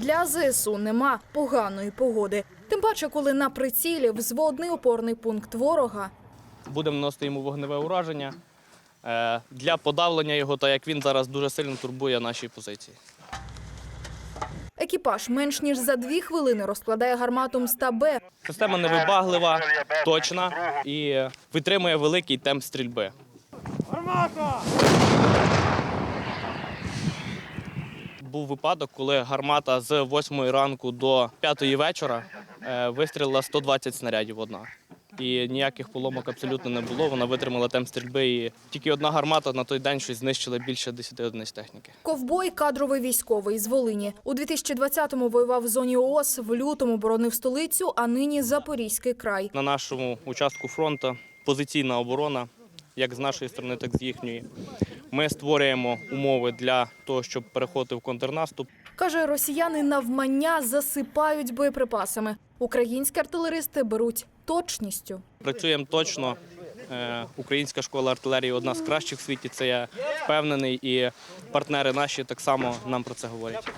Для ЗСУ нема поганої погоди. Тим паче, коли на прицілі взводний опорний пункт ворога. Будемо наносити йому вогневе ураження е, для подавлення його, так як він зараз дуже сильно турбує наші позиції. Екіпаж менш ніж за дві хвилини розкладає гармату Мста-Б. Система невибаглива, точна і витримує великий темп стрільби. Був випадок, коли гармата з 8 ранку до 5 вечора е, вистрілила 120 снарядів одна. І ніяких поломок абсолютно не було. Вона витримала темп стрільби. І тільки одна гармата на той день щось знищила більше 10 одиниць техніки. Ковбой кадровий військовий з Волині. У 2020-му воював в зоні ООС, в лютому боронив столицю, а нині Запорізький край. На нашому участку фронту позиційна оборона, як з нашої сторони, так і з їхньої. Ми створюємо умови для того, щоб переходити в контрнаступ. Каже, росіяни навмання засипають боєприпасами. Українські артилеристи беруть точністю. Працюємо точно. Е, Українська школа артилерії одна з кращих в світі. Це я впевнений, і партнери наші так само нам про це говорять.